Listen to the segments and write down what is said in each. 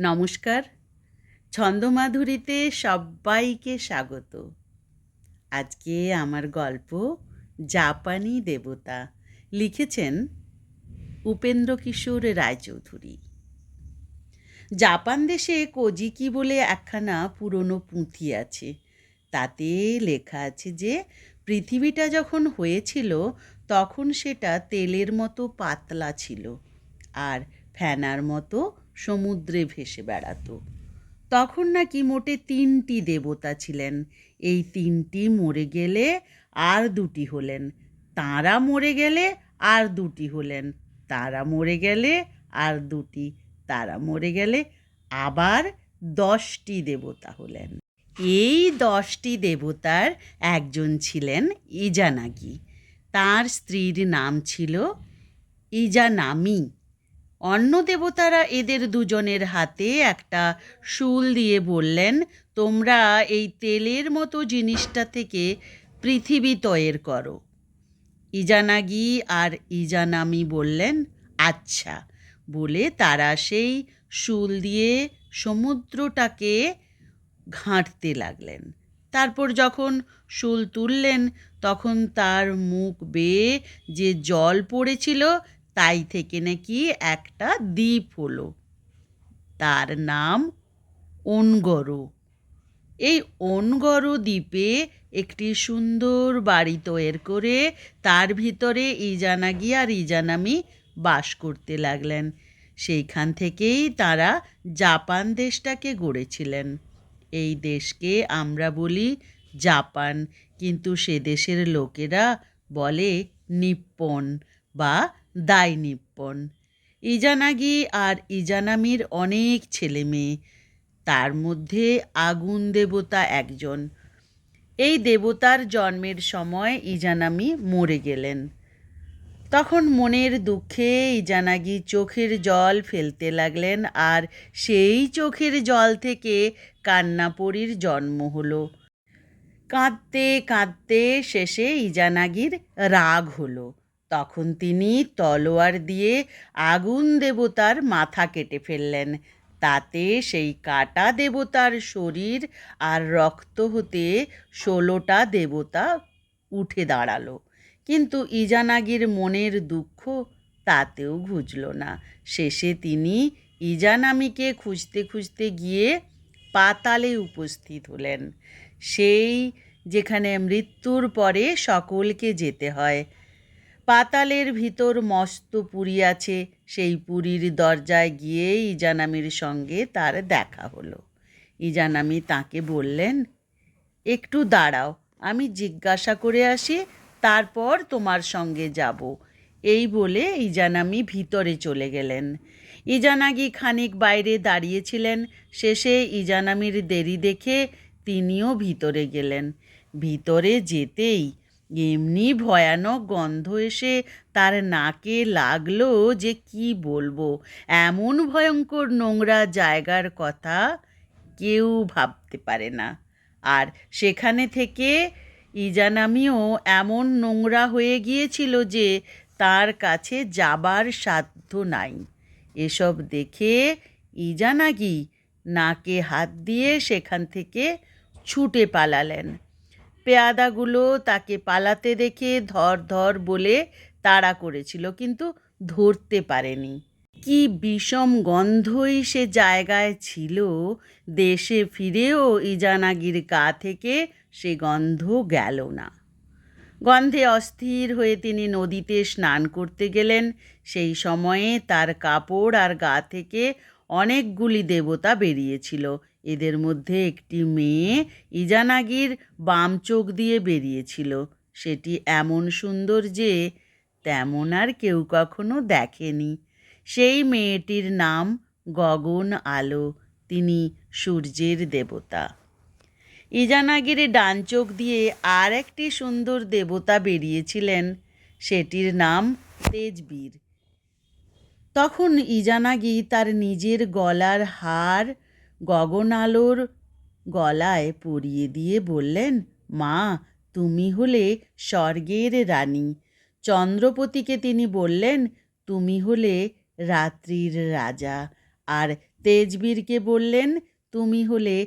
নমস্কার। ছন্দমাধুরীতে সবাইকে স্বাগত। আজকে আমার গল্প জাপানি দেবতা লিখেছেন উপেন্দ্র কিশোর রায়চৌধুরী। জাপান দেশে কোজিকি বলে একখানা পুরনো পুঁথি আছে। তাতে লেখা আছে যে, পৃথিবীটা যখন হয়েছিল, তখন সেটা তেলের মতো পাতলা ছিল। আর ফ্যানার মতো সমুদ্রে ভেসে বেড়াতো। তখন নাকি মোটে তিনটি দেবতা ছিলেন। এই তিনটি মরে গেলে আর দুটি হলেন। তাঁরা মরে গেলে আর দুটি হলেন। তারা মরে গেলে আর দুটি। তারা মরে গেলে আবার দশটি দেবতা হলেন। এই দশটি দেবতার একজন ছিলেন ইজানাগি তার স্ত্রীর নাম ছিল ইজানামি। অন্য দেবতারা এদের দুজনের হাতে একটা শুল দিয়ে বললেন, তোমরা এই তেলের মতো জিনিসটা থেকে পৃথিবী তয়ের করো। ইজানাগি আর ইজানামি বললেন আচ্ছা। বলে তারা সেই শুল দিয়ে সমুদ্রটাকে ঘাঁটতে লাগলেন। তারপর যখন শুল তুললেন, তখন তার মুখ বেয়ে যে জল পড়েছিল তাই থেকে নাকি একটা দ্বীপ হলো। তার নাম অনগরো এই অনগরো দ্বীপে একটি সুন্দর বাড়ি তৈরি করে তার ভিতরে ইজানাগি আর ইজানামি বাস করতে লাগলেন। সেইখান থেকেই তারা জাপান দেশটাকে গড়েছিলেন। এই দেশকে আমরা বলি জাপান, কিন্তু সে দেশের লোকেরা বলে নিপ্পন বা দায় নিপ্পন। ইজানাগি আর ইজানামির অনেক ছেলে মেয়ে, তার মধ্যে আগুন দেবতা একজন। এই দেবতার জন্মের সময় ইজানামি মরে গেলেন। তখন মনের দুঃখে ইজানাগি চোখের জল ফেলতে লাগলেন আর সেই চোখের জল থেকে কান্নাপরির জন্ম হলো। কাঁদতে কাঁদতে শেষে ইজানাগির রাগ হলো। তখন তিনি তলোয়ার দিয়ে আগুন দেবতার মাথা কেটে ফেললেন। তাতে সেই কাটা দেবতার শরীর আর রক্ত হতে ষোলোটা দেবতা উঠে দাঁড়াল। কিন্তু ইজানাগির মনের দুঃখ তাতেও ঘুচল না। শেষে তিনি ইজানামিকে খুঁজতে খুঁজতে গিয়ে পাতালে উপস্থিত হলেন। সেই যেখানে মৃত্যুর পরে সকলকে যেতে হয় পাতালের ভিতর মস্ত পুরী আছে। সেই পুরীর দরজায় গিয়ে ইজানামির সঙ্গে তার দেখা হলো। ইজানামি তাকে বললেন, একটু দাঁড়াও, আমি জিজ্ঞাসা করে আসি, তারপর তোমার সঙ্গে যাব। এই বলে ইজানামি ভিতরে চলে গেলেন। ইজানাগি খানিক বাইরে দাঁড়িয়েছিলেন। শেষে ইজানামির দেরি দেখে তিনিও ভিতরে গেলেন। ভিতরে যেতেই এমনি ভয়ানক গন্ধ এসে তার নাকে লাগল যে কি বলব। এমন ভয়ঙ্কর নোংরা জায়গার কথা কেউ ভাবতে পারে না। আর সেখানে থেকে ইজানামিও এমন নোংরা হয়ে গিয়েছিল যে তার কাছে যাবার সাধ্য নাই। এসব দেখে ইজানাগি নাকে হাত দিয়ে সেখান থেকে ছুটে পালালেন। পেয়াদাগুলো তাকে পালাতে দেখে ধর ধর বলে তাড়া করেছিল, কিন্তু ধরতে পারেনি। কি বিষম গন্ধই সে জায়গায় ছিল, দেশে ফিরেও ইজানাগির গা থেকে সে গন্ধ গেল না। গন্ধে অস্থির হয়ে তিনি নদীতে স্নান করতে গেলেন। সেই সময়ে তার কাপড় আর গা থেকে অনেকগুলি দেবতা বেরিয়েছিল। এদের মধ্যে একটি মেয়ে ইজানাগির বাম চোখ দিয়ে বেরিয়েছিল। সেটি এমন সুন্দর যে তেমন আর কেউ কখনো দেখেনি। সেই মেয়েটির নাম গগন আলো। তিনি সূর্যের দেবতা। ইজানাগিরে ডান চোখ দিয়ে আর একটি সুন্দর দেবতা বেরিয়েছিলেন। সেটির নাম তেজবীর। তখন ইজানাগি তার নিজের গলার হার গগন আলোর গলায় পরিয়ে দিয়ে বললেন, মা, তুমি হলে স্বর্গের রানী। চন্দ্রপতিকে তিনি বললেন, তুমি হলে রাত্রির রাজা। আর তেজবীরকে বললেন, তুমি হলে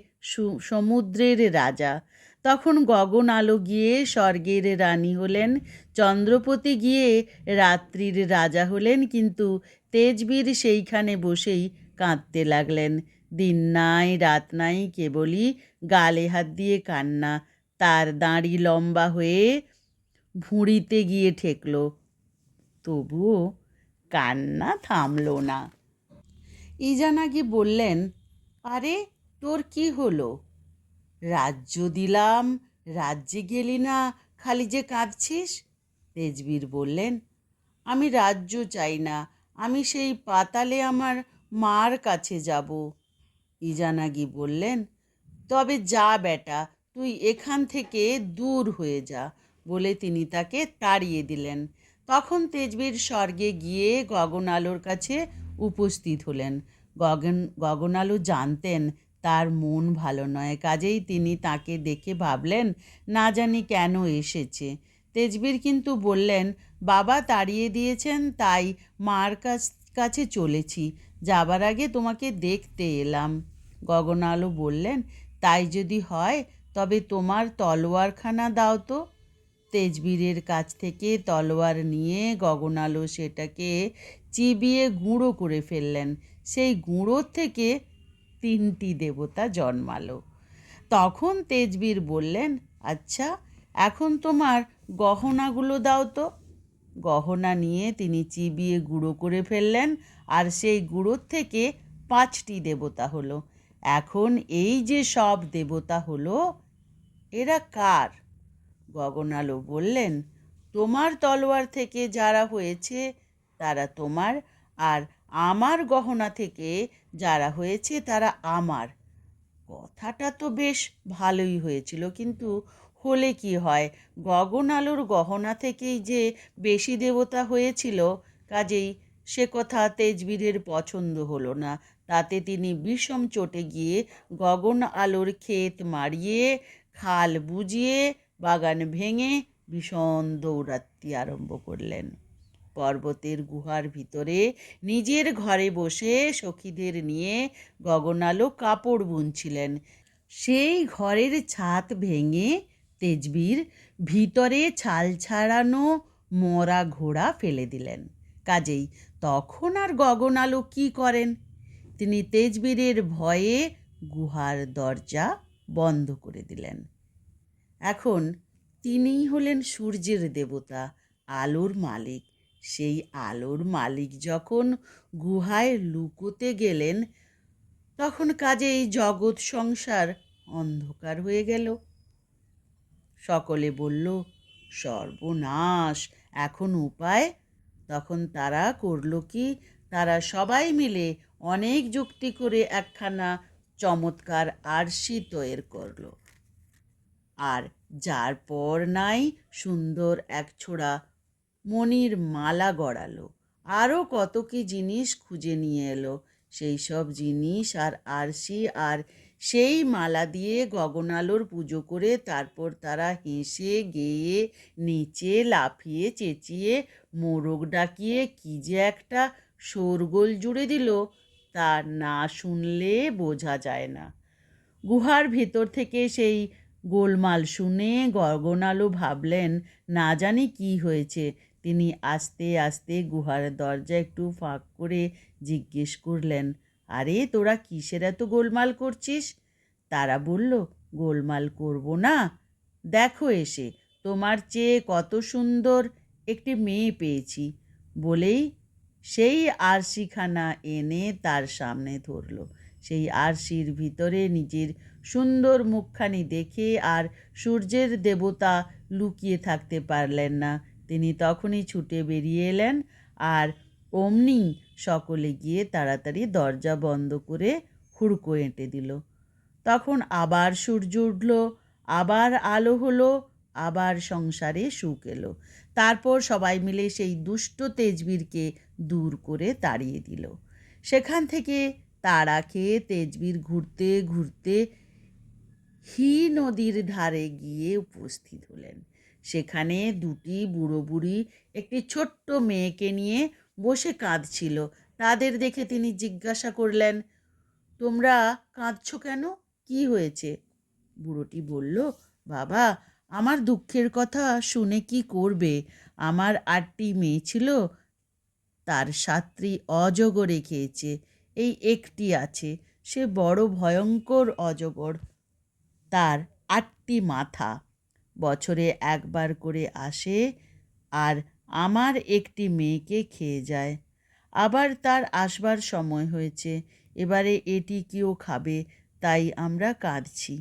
সমুদ্রের রাজা। তখন গগন আলো গিয়ে স্বর্গের রানী হলেন, চন্দ্রপতি গিয়ে রাত্রির রাজা হলেন, কিন্তু তেজবীর সেইখানে বসেই কাঁদতে লাগলেন। দিন নাই, রাত নাই, কেবলই গালে হাত দিয়ে কান্না। তার দাঁড়ি লম্বা হয়ে ভুঁড়িতে গিয়ে ঠেকল। তবুও কান্না থামলো না। ইজানাগি বললেন, আরে, তোর কি হলো? রাজ্য দিলাম রাজ্যে গেলি না, খালি যে কাঁদছিস? তেজবীর বললেন, আমি রাজ্য চাই না, আমি সেই পাতালে আমার মার কাছে যাব। ইজানাগি বললেন, তবে যা বেটা, তুই এখান থেকে দূর হয়ে যা, বলে তিনি তাকে তাড়িয়ে দিলেন। তখন তেজবীর স্বর্গে গিয়ে গগন আলোর কাছে উপস্থিত হলেন। গগন গগন আলো জানতেন তার মন ভালো নয়, কাজেই তিনি তাকে দেখে ভাবলেন, না জানি কেন এসেছে? তেজবীর কিন্তু বললেন, বাবা তাড়িয়ে দিয়েছেন, তাই মার কাছ, কাছে চলেছি, যাবার আগে তোমাকে দেখতে এলাম। গগন আলো বললেন, তাই যদি হয়, তবে তোমার তলোয়ারখানা দাও তো। তেজবীরের কাছ থেকে তলোয়ার নিয়ে গগন আলো সেটাকে চিবিয়ে গুঁড়ো করে ফেললেন। সেই গুঁড়োর থেকে তিনটি দেবতা জন্মালো। তখন তেজবীর বললেন আচ্ছা এখন তোমার গহনাগুলো দাও তো। গহনা নিয়ে তিনি চিবিয়ে গুঁড়ো করে ফেললেন, আর সেই গুঁড়োর থেকে পাঁচটি দেবতা হলো। এখন এই যে সব দেবতা হলো, এরা কার? গগনালো বললেন, তোমার তলোয়ার থেকে যারা হয়েছে তারা তোমার, আর আমার গহনা থেকে যারা হয়েছে তারা আমার। কথাটা তো বেশ ভালোই হয়েছিল, কিন্তু হলে কি হয়? গগন আলোর গহনা থেকেই যে বেশি দেবতা হয়েছিল, কাজেই সে কথা তেজবীরের পছন্দ হলো না। তাতে তিনি বিষম চটে গিয়ে গগন আলোর ক্ষেত মারিয়ে, খাল বুঝিয়ে বাগান ভেঙে ভীষণ দৌড়াত্তি আরম্ভ করলেন। পর্বতের গুহার ভিতরে নিজের ঘরে বসে সখীদের নিয়ে গগনালো কাপড় বুনছিলেন। সেই ঘরের ছাদ ভেঙে তেজবীর ভিতরে ছাল ছাড়ানো মরা ঘোড়া ফেলে দিলেন। কাজেই তখন আর গগনালো কি করেন? তিনি তেজবীরের ভয়ে গুহার দরজা বন্ধ করে দিলেন। এখন তিনিই হলেন সূর্যের দেবতা, আলোর মালিক। সেই আলোর মালিক যখন গুহায় লুকোতে গেলেন, তখন কাজেই জগৎ সংসার অন্ধকার হয়ে গেল। সকলে বলল, সর্বনাশ, এখন উপায়? তখন তারা করল কি, তারা সবাই মিলে অনেক যুক্তি করে একখানা চমৎকার আরশি তৈর করল। আর যার পর নাই সুন্দর এক ছোড়া মনির মালা গড়ালো। আরও কত কি জিনিস খুঁজে নিয়ে এলো। সেই সব জিনিস আর আরশি আর সেই মালা দিয়ে গগনালোর পুজো করে তারপর তারা হেসে, গেয়ে, নিচে, লাফিয়ে, চেঁচিয়ে, মোরগ ডাকিয়ে, কী যে একটা শোরগোল জুড়ে দিল। তা না শুনলে বোঝা যায় না। গুহার ভেতর থেকে সেই গোলমাল শুনে গগনালো ভাবলেন, না জানি কি হয়েছে? তিনি আস্তে আস্তে গুহার দরজা একটু ফাঁক করে জিজ্ঞেস করলেন, আরে, তোরা কিসের এত গোলমাল করছিস? তারা বলল, গোলমাল করব না। দেখো এসে, তোমার চেয়ে কত সুন্দর একটি মেয়ে পেয়েছি। বলেই সেই আরশিখানা এনে তার সামনে ধরলো। সেই আরশির ভিতরে নিজের সুন্দর মুখখানি দেখে আর সূর্যের দেবতা লুকিয়ে থাকতে পারলেন না। তিনি তখনই ছুটে বেরিয়ে এলেন আর অমনি সকলে গিয়ে তাড়াতাড়ি দরজা বন্ধ করে হুড়কো এঁটে দিল। তখন আবার সূর্য উঠল, আবার আলো হলো, আবার সংসারে সুখ এলো। তারপর সবাই মিলে সেই দুষ্ট তেজবীরকে দূর করে তাড়িয়ে দিল। সেখান থেকে তাড়া খেয়ে তেজবীর ঘুরতে ঘুরতে হি নদীর ধারে গিয়ে উপস্থিত হলেন। সেখানে দুটি বুড়ো বুড়ি একটি ছোট্ট মেয়েকে নিয়ে বসে কাঁদছিল। তাদের দেখে তিনি জিজ্ঞাসা করলেন, তোমরা কাঁদছো কেন? কি হয়েছে? বুড়োটি বলল, বাবা আমার দুঃখের কথা শুনে কি করবে? আমার আটটি মেয়ে ছিল, তার সাতটি অজগরে খেয়েছে এই একটি আছে, সে বড় ভয়ঙ্কর অজগর। তার আটটি মাথা। বছরে একবার করে আসে আর আমার একটি মেয়েকে খেয়ে যায়। আবার তার আসবার সময় হয়েছে, এবারে এটি কেউ খাবে, তাই আমরা কাঁদছি।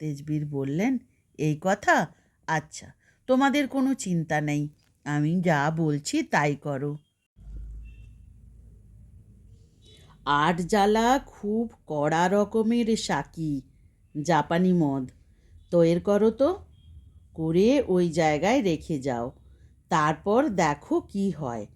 তেজবীর বললেন এই কথা? আচ্ছা তোমাদের কোনো চিন্তা নেই। আমি যা বলছি তাই করো। আট জ্বালা খুব কড়া রকমের সাকি, জাপানি মদ। তৈর করো তো। করে ওই জায়গায় রেখে যাও। তারপর দেখো কি হয়।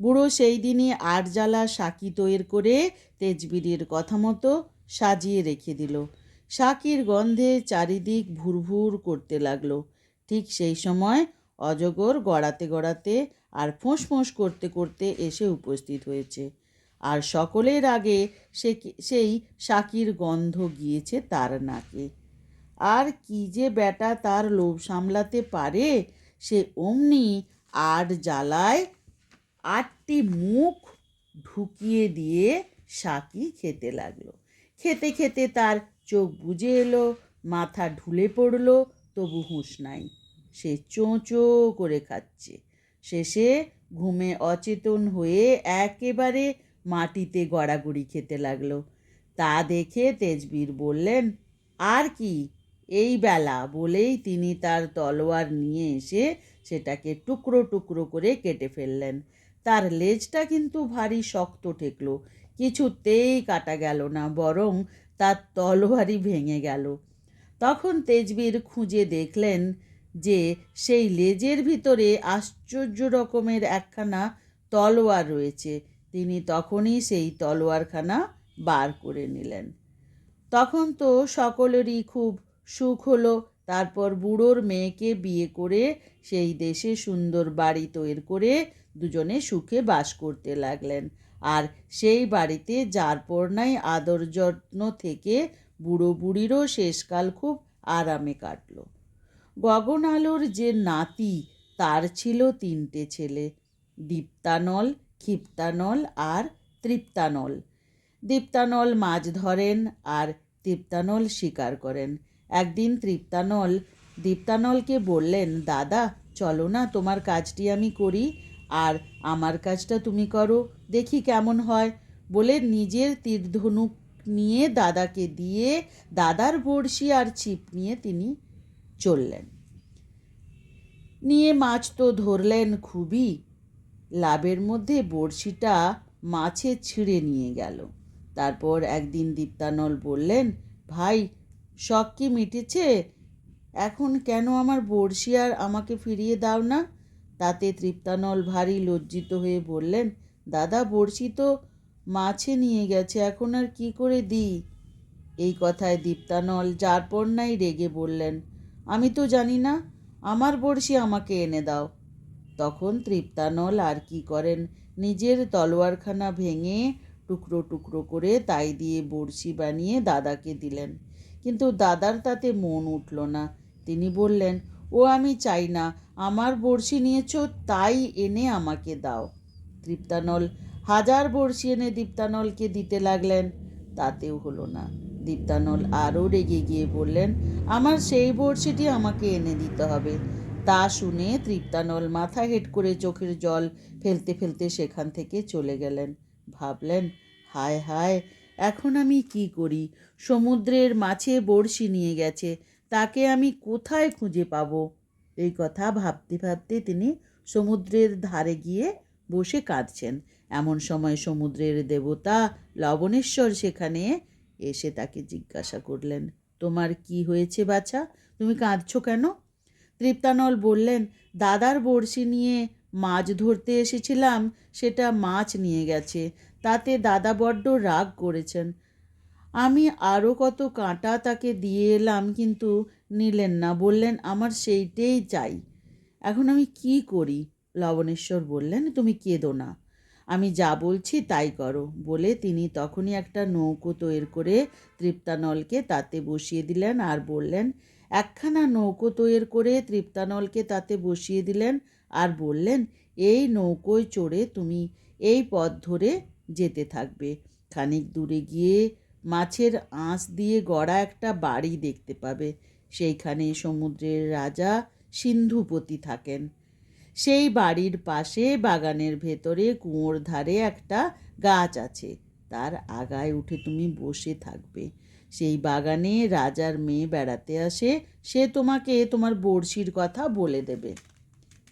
বুড়ো সেই দিনই আট জ্বালা সাকি তৈর করে তেজবিরির কথা মতো সাজিয়ে রেখে দিল। সাকির গন্ধে চারিদিক ভুরভুর করতে লাগল। ঠিক সেই সময় অজগর গড়াতে গড়াতে আর ফোঁস করতে করতে এসে উপস্থিত হয়েছে। আর সকলের আগে সে সেই শাকির গন্ধ গিয়েছে তার নাকে। আর কি যে বেটা তার লোভ সামলাতে পারে, সে অমনি আট জ্বালায় আটটি মুখ ঢুকিয়ে দিয়ে শাকি খেতে লাগল। খেতে খেতে তার চোখ বুজে এলো, মাথা ঢুলে পড়ল, তবু হুঁশ নাই। সে চোঁ চোঁ করে খাচ্ছে। শেষে ঘুমে অচেতন হয়ে একেবারে মাটিতে গড়াগড়ি খেতে লাগল। তা দেখে তেজবীর বললেন, আর কি, এই বেলা বলেই তিনি তার তলোয়ার নিয়ে এসে সেটাকে টুকরো টুকরো করে কেটে ফেললেন। তার লেজটা কিন্তু ভারী শক্ত ঠেকলো, কিছুতেই কাটা গেল না, বরং তার তলোয়ারই ভেঙে গেল। তখন তেজবীর খুঁজে দেখলেন যে সেই লেজের ভিতরে আশ্চর্য রকমের একখানা তলোয়ার রয়েছে। তিনি তখনই সেই তলোয়ারখানা বার করে নিলেন। তখন তো সকলেরই খুব সুখ হলো। তারপর বুড়োর মেয়েকে বিয়ে করে সেই দেশে সুন্দর বাড়ি তৈরি করে দুজনে সুখে বাস করতে লাগলেন। আর সেই বাড়িতে যার পর নাই আদর যত্ন থেকে বুড়ো বুড়িরও শেষকাল খুব আরামে কাটল। গগন আলোর যে নাতি, তার ছিল তিনটে ছেলে, দীপ্তানল, ক্ষিপ্তানল আর তৃপ্তানল। দীপ্তানল মাছ ধরেন আর তৃপ্তানল শিকার করেন। একদিন তৃপ্তানল, দীপ্তানলকে বললেন, দাদা, চলো না, তোমার কাজটি আমি করি, আর আমার কাজটা তুমি করো, দেখি কেমন হয়। বলে নিজের তীরধনুক নিয়ে দাদাকে দিয়ে দাদার বড়শি আর ছিপ নিয়ে তিনি চললেন। নিয়ে মাছ তো ধরলেন খুবই, লাভের মধ্যে বড়শিটা মাছে ছিঁড়ে নিয়ে গেল। তারপর একদিন দীপ্তানল বললেন, ভাই শখ কি মিটেছে? এখন কেন আমার বড়শি আর আমাকে ফিরিয়ে দাও না? তাতে তৃপ্তানল ভারী লজ্জিত হয়ে বললেন, দাদা, বড়শি তো মাছে নিয়ে গেছে, এখন আর কি করে দিই? এই কথায় দীপ্তানল যার পর নাই রেগে বললেন, আমি তো জানি না, আমার বড়শি আমাকে এনে দাও। তখন তৃপ্তানল আর কি করেন, নিজের তলোয়ারখানা ভেঙে টুকরো টুকরো করে তাই দিয়ে বড়শি বানিয়ে দাদাকে দিলেন। কিন্তু দাদার তাতে মন উঠল না। তিনি বললেন, ও আমি চাই না, আমার বড়শি নিয়েছ, তাই এনে আমাকে দাও। তৃপ্তানল হাজার বড়শি এনে দীপ্তানলকে দিতে লাগলেন। তাতেও হলো না। দীপ্তানল আরও রেগে গিয়ে বললেন, আমার সেই বড়শিটি আমাকে এনে দিতে হবে। তা শুনে তৃপ্তানল মাথা হেট করে চোখের জল ফেলতে ফেলতে সেখান থেকে চলে গেলেন। ভাবলেন, হায় হায় এখন আমি কি করি? সমুদ্রের মাছে বড়শি নিয়ে গেছে, তাকে আমি কোথায় খুঁজে পাব? এই কথা ভাবতে ভাবতে তিনি সমুদ্রের ধারে গিয়ে বসে কাঁদছেন। এমন সময় সমুদ্রের দেবতা লবণেশ্বর সেখানে এসে তাকে জিজ্ঞাসা করলেন, তোমার কি হয়েছে বাছা? তুমি কাঁদছো কেন? তৃপ্তানল বললেন, দাদার বড়শি নিয়ে মাছ ধরতে এসেছিলাম, সেটা মাছ নিয়ে গেছে। তাতে দাদা বড্ড রাগ করেছেন। আমি আরও কত কাঁটা তাকে দিয়ে এলাম কিন্তু নিলেন না, বললেন, আমার সেইটেই চাই। এখন আমি কি করি? লবণেশ্বর বললেন, তুমি কেঁদো না। আমি যা বলছি তাই করো। বলে তিনি তখনই একটা নৌকো তৈরি করে তৃপ্তানলকে তাতে বসিয়ে দিলেন আর বললেন, একখানা নৌকো তৈরি করে তৃপ্তানলকে তাতে বসিয়ে দিলেন আর বললেন, এই নৌকোয় চড়ে তুমি এই পথ ধরে যেতে থাকবে। খানিক দূরে গিয়ে মাছের আঁশ দিয়ে গড়া একটা বাড়ি দেখতে পাবে। সেইখানে সমুদ্রের রাজা সিন্ধুপতি থাকেন। সেই বাড়ির পাশে বাগানের ভেতরে কুয়োর ধারে একটা গাছ আছে। তার আগায় উঠে তুমি বসে থাকবে। সেই বাগানে রাজার মেয়ে বেড়াতে আসে, সে তোমাকে তোমার বড়শির কথা বলে দেবে।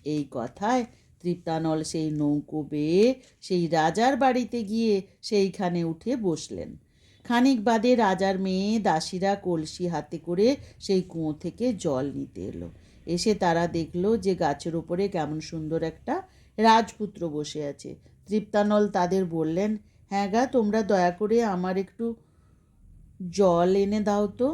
এই কথায় তৃপ্তানল সেই নৌকো বেয়ে সেই রাজার বাড়িতে গিয়ে সেইখানে উঠে বসলেন। খানিক বাদে রাজার মেয়ে দাসীরা কলসি হাতে করে সেই কুঁয়ো থেকে জল নিতে এলো। এসে তারা দেখল যে গাছের ওপরে কেমন সুন্দর একটা রাজপুত্র বসে আছে। তৃপ্তানল তাদের বললেন হ্যাঁ গা, তোমরা দয়া করে আমার একটু জল এনে দাও তো।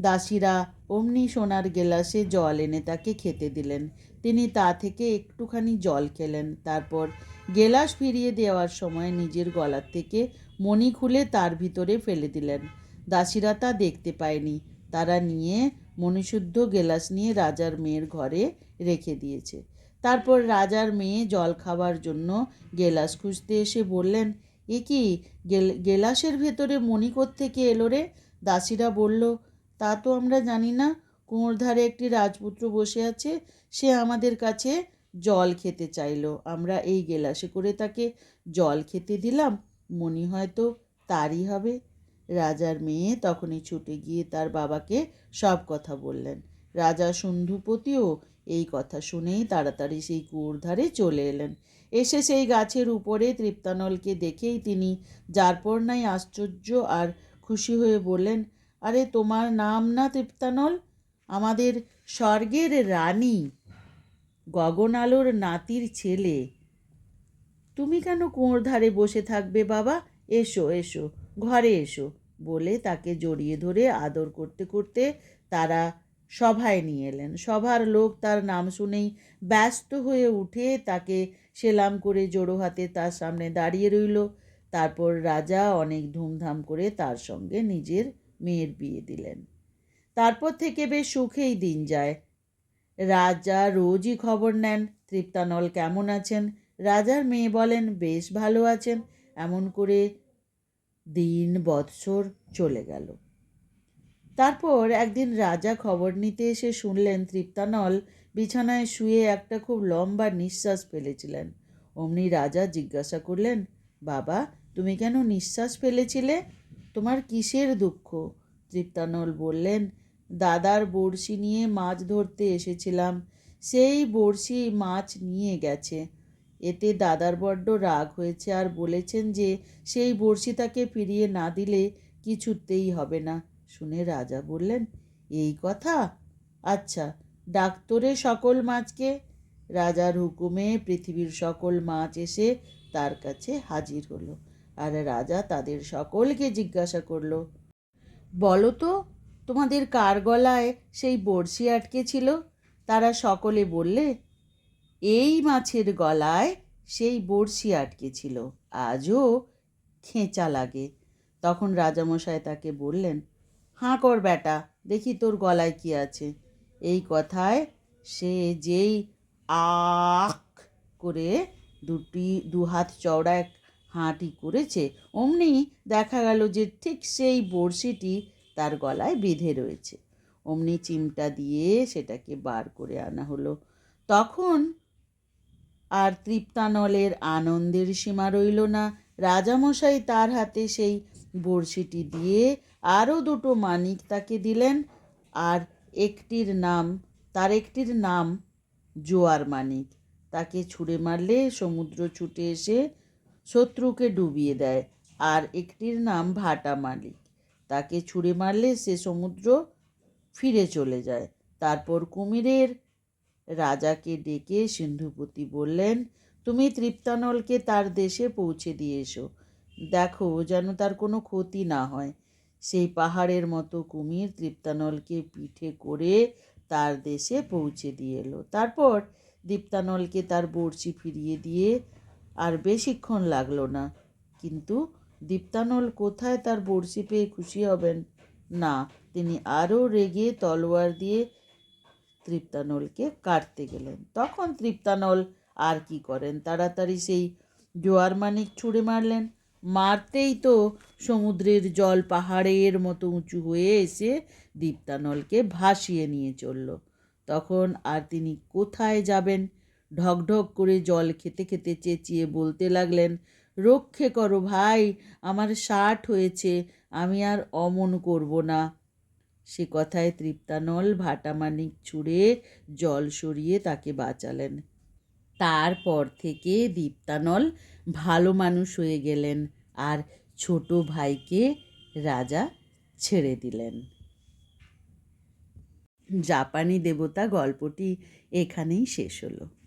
দাসীরা অমনি সোনার গেলাসে জল এনে তাকে খেতে দিলেন। তিনি তা থেকে একটুখানি জল খেলেন। তারপর গেলাস ফিরিয়ে দেওয়ার সময় নিজের গলার থেকে মণি খুলে তার ভিতরে ফেলে দিলেন। দাসীরা তা দেখতে পায়নি। তারা নিয়ে মণিশুদ্ধ গেলাস নিয়ে রাজার মেয়ের ঘরে রেখে দিয়েছে। তারপর রাজার মেয়ে জল খাবার জন্য গেলাস খুঁজতে এসে বললেন, এ কি গেলাসের ভেতরে মণি থেকে এলো রে? দাসীরা বলল, তা তো আমরা জানি না। কুয়োর ধারে একটি রাজপুত্র বসে আছে, সে আমাদের কাছে জল খেতে চাইলো। আমরা এই গেলাসে করে তাকে জল খেতে দিলাম। মনি হয়তো তারই হবে। রাজার মেয়ে তখনই ছুটে গিয়ে তার বাবাকে সব কথা বললেন। রাজা সন্ধুপতিও এই কথা শুনেই তাড়াতাড়ি সেই কুয়োর ধারে চলে এলেন। এসে সেই গাছের উপরে তৃপ্তানলকে দেখেই তিনি যারপর নাই আশ্চর্য আর খুশি হয়ে বললেন, আরে, তোমার নাম না তৃপ্তানল? আমাদের স্বর্গের রানী গগন আলোর নাতির ছেলে। তুমি কেন কুয়োর ধারে বসে থাকবে বাবা? এসো এসো, ঘরে এসো বলে তাকে জড়িয়ে ধরে আদর করতে করতে তারা সভায় নিয়ে এলেন। সভার লোক তার নাম শুনেই ব্যস্ত হয়ে উঠে তাকে সেলাম করে জোড়ো হাতে তার সামনে দাঁড়িয়ে রইল। তারপর রাজা অনেক ধুমধাম করে তার সঙ্গে নিজের মেয়ের বিয়ে দিলেন। তারপর থেকে বেশ সুখেই দিন যায়। রাজা রোজই খবর নেন, তৃপ্তানল কেমন আছেন? রাজার মেয়ে বলেন, বেশ ভালো আছেন। এমন করে দিন বৎসর চলে গেল। তারপর একদিন রাজা খবর নিতে এসে শুনলেন, তৃপ্তানল বিছানায় শুয়ে একটা খুব লম্বা নিঃশ্বাস ফেলেছিলেন। অমনি রাজা জিজ্ঞাসা করলেন, বাবা, তুমি কেন নিঃশ্বাস ফেলেছিলে? তোমার কিসের দুঃখ? তৃপ্তানল বললেন দাদার বড়শি নিয়ে মাছ ধরতে এসেছিলাম। সেই বড়শি মাছ নিয়ে গেছে। এতে দাদার বড্ড রাগ হয়েছে আর বলেছেন যে, সেই বড়শি তাকে ফিরিয়ে না দিলে কিছুতেই হবে না। শুনে রাজা বললেন, এই কথা? আচ্ছা ডাক্তরে সকল মাছকে? রাজার হুকুমে পৃথিবীর সকল মাছ এসে তার কাছে হাজির হলো। আর রাজা তাদের সকলকে জিজ্ঞাসা করল, বলো তো তোমাদের কার গলায় সেই বড়শি আটকে ছিল তারা সকলে বললে, এই মাছের গলায় সেই বড়শি আটকে ছিল আজও খেঁচা লাগে। তখন রাজামশাই তাকে বললেন, হাঁ কর বেটা, দেখি তোর গলায় কি আছে। এই কথায় সে যেই আক করে দুটি দু হাত চওড়া এক হাঁটি করেছে, অমনি দেখা গেল যে ঠিক সেই বড়শিটি তার গলায় বেঁধে রয়েছে। অমনি চিমটা দিয়ে সেটাকে বার করে আনা হলো। তখন আর তৃপ্তানলের আনন্দের সীমা রইল না। রাজামশাই তার হাতে সেই বড়শিটি দিয়ে আরও দুটো মানিক তাকে দিলেন। আর একটির নাম, তার একটির নাম জোয়ার মানিক। তাকে ছুঁড়ে মারলে সমুদ্র ছুটে এসে শত্রুকে ডুবিয়ে দেয়। আর একটির নাম ভাটা মালিক। তাকে ছুঁড়ে মারলে সে সমুদ্র ফিরে চলে যায়। তারপর কুমিরের রাজাকে ডেকে সিন্ধুপতি বললেন, তুমি তৃপ্তানলকে তার দেশে পৌঁছে দিয়ে এসো। দেখো যেন তার কোনো ক্ষতি না হয়। সেই পাহাড়ের মতো কুমির তৃপ্তানলকে পিঠে করে তার দেশে পৌঁছে দিয়ে এলো। তারপর দীপ্তানলকে তার বড়শি ফিরিয়ে দিয়ে আর বেশিক্ষণ লাগল না। কিন্তু দীপ্তানল কোথায় তার বড়শি পেয়ে খুশি হবেন? না, তিনি আরও রেগে তলোয়ার দিয়ে তৃপ্তানলকে কাটতে গেলেন। তখন তৃপ্তানল আর কি করেন? তাড়াতাড়ি সেই জোয়ার মানিক ছুঁড়ে মারলেন। মারতেই তো সমুদ্রের জল পাহাড়ের মতো উঁচু হয়ে এসে দীপ্তানলকে ভাসিয়ে নিয়ে চলল। তখন আর তিনি কোথায় যাবেন? ঢকঢক করে জল খেতে খেতে চেঁচিয়ে বলতে লাগলেন রক্ষে করো ভাই, আমার ষাট হয়েছে, আমি আর অমন করব না। সে কথায় তৃপ্তানল ভাটামানিক ছুঁড়ে জল সরিয়ে তাকে বাঁচালেন। তারপর থেকে দীপ্তানল ভালো মানুষ হয়ে গেলেন আর ছোট ভাইকে রাজা ছেড়ে দিলেন। জাপানি দেবতা গল্পটি এখানেই শেষ হলো।